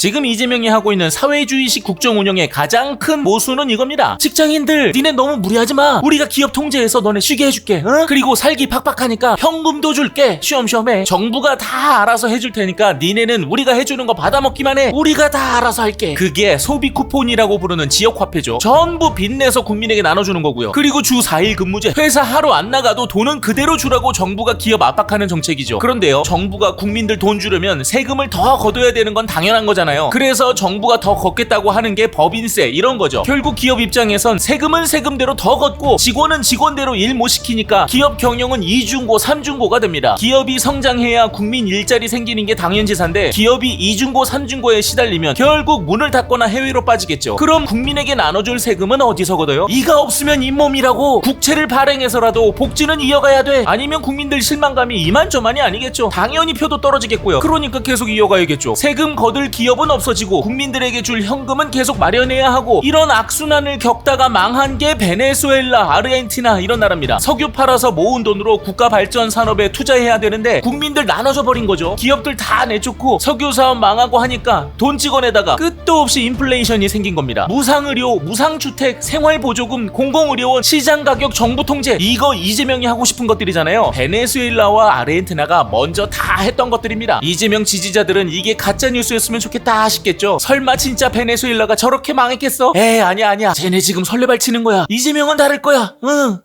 지금 이재명이 하고 있는 사회주의식 국정 운영의 가장 큰 모순은 이겁니다. 직장인들, 니네 너무 무리하지 마. 우리가 기업 통제해서 너네 쉬게 해줄게. 어? 그리고 살기 팍팍하니까 현금도 줄게. 쉬엄쉬엄해. 정부가 다 알아서 해줄 테니까 니네는 우리가 해주는 거 받아먹기만 해. 우리가 다 알아서 할게. 그게 소비 쿠폰이라고 부르는 지역 화폐죠. 전부 빚내서 국민에게 나눠주는 거고요. 그리고 주 4일 근무제. 회사 하루 안 나가도 돈은 그대로 주라고 정부가 기업 압박하는 정책이죠. 그런데요. 정부가 국민들 돈 주려면 세금을 더 걷어야 되는 건 당연한 거잖아요. 그래서 정부가 더 걷겠다고 하는 게 법인세 이런 거죠. 결국 기업 입장에선 세금은 세금대로 더 걷고 직원은 직원대로 일 못 시키니까 기업 경영은 이중고 삼중고가 됩니다. 기업이 성장해야 국민 일자리 생기는 게 당연지사인데 기업이 이중고 삼중고에 시달리면 결국 문을 닫거나 해외로 빠지겠죠. 그럼 국민에게 나눠줄 세금은 어디서 걷어요? 이가 없으면 잇몸이라고 국채를 발행해서라도 복지는 이어가야 돼. 아니면 국민들 실망감이 이만저만이 아니겠죠. 당연히 표도 떨어지겠고요. 그러니까 계속 이어가야겠죠. 세금 거둘 기업은 없어지고 국민들에게 줄 현금은 계속 마련해야 하고 이런 악순환을 겪다가 망한 게 베네수엘라, 아르헨티나 이런 나라입니다. 석유 팔아서 모은 돈으로 국가 발전 산업에 투자해야 되는데 국민들 나눠져 버린 거죠. 기업들 다 내쫓고 석유 사업 망하고 하니까 돈 찍어내다가 끝도 없이 인플레이션이 생긴 겁니다. 무상의료, 무상주택, 생활보조금, 공공의료원, 시장 가격 정부 통제 이거 이재명이 하고 싶은 것들이잖아요. 베네수엘라와 아르헨티나가 먼저 다 했던 것들입니다. 이재명 지지자들은 이게 가짜 뉴스였으면 좋겠다 싶겠죠. 설마 진짜 베네수엘라가 저렇게 망했겠어? 에 아니야 아니야. 쟤네 지금 설레발 치는 거야. 이재명은 다를 거야. 응.